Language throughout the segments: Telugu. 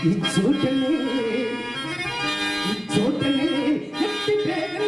ఈ చోటనే ఈ చోటనే ఎట్టి పేగలే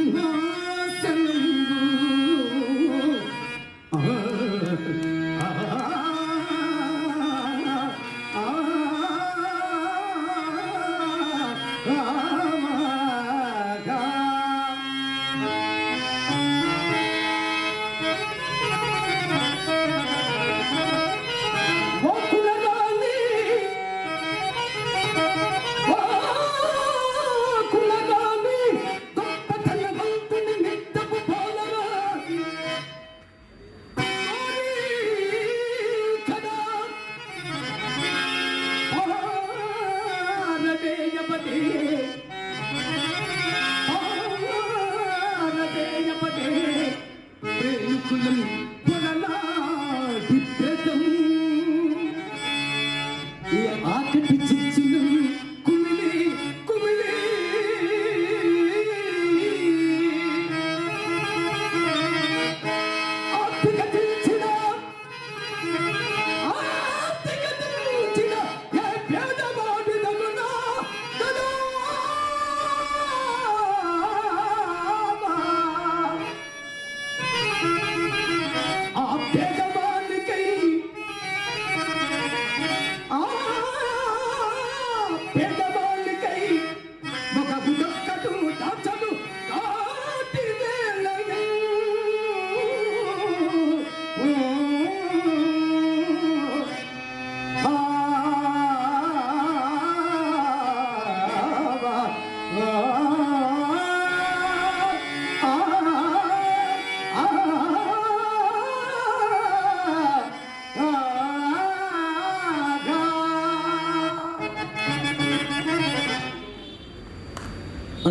ये आँख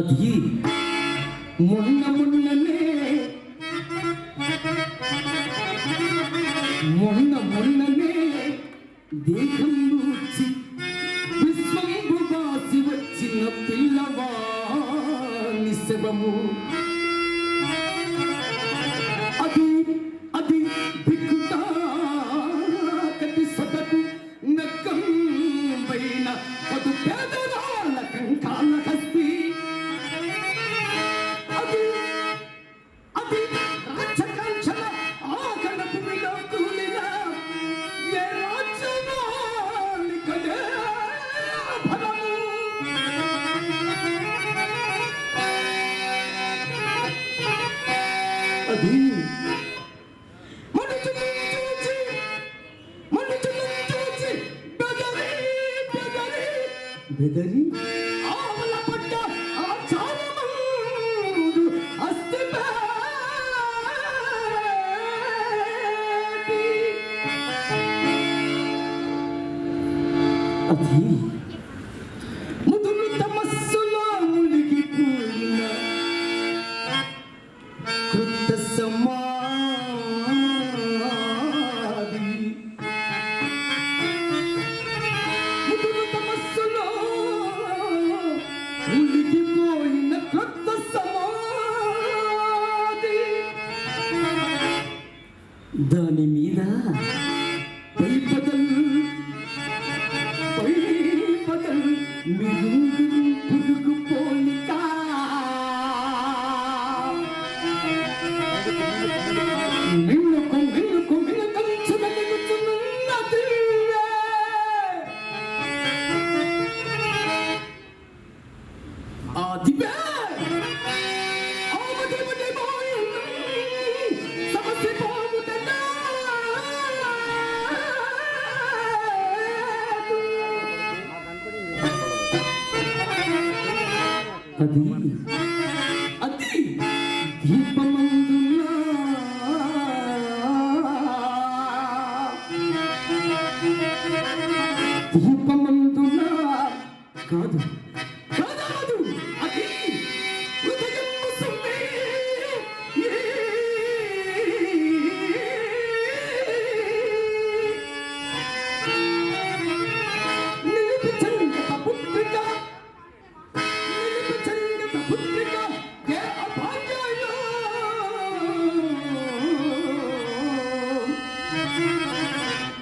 అది మొన్న మొన్ననే మొన్న మొన్ననే దేహం నుంచి విశ్వంబు బాసి వచ్చిన పిల్లవా నిశవము ಬೆದರಿ ಆವಲಪಟ್ಟ ಆಚಾರಮೂದು ಅಸ್ತಿ Adhir Adi. Adi. Adi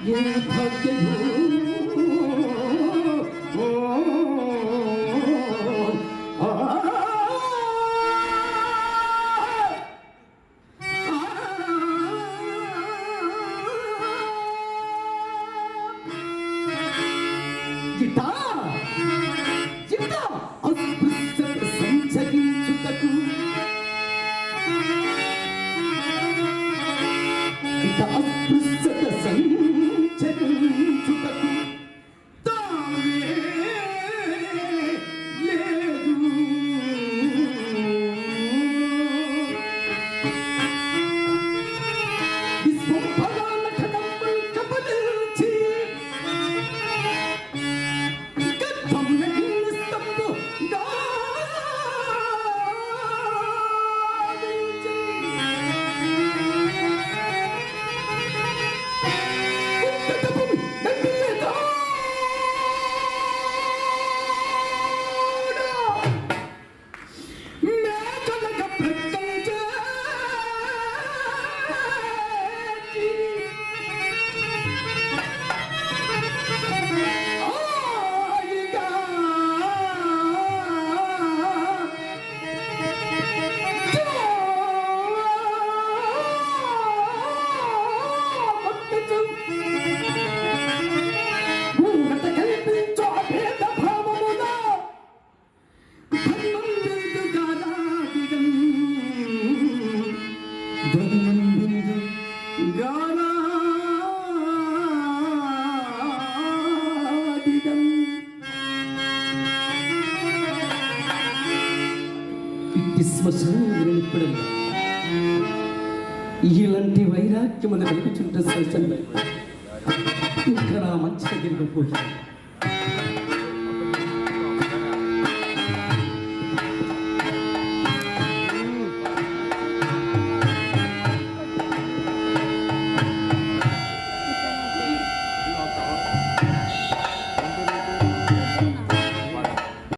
You have a good ఉపశూరునిప్పుడల్లా ఇలాంటి వైరాగ్యం అని కనిపించుంటే ఇంకా ఇక్కడ మంచిగా దగ్గరికి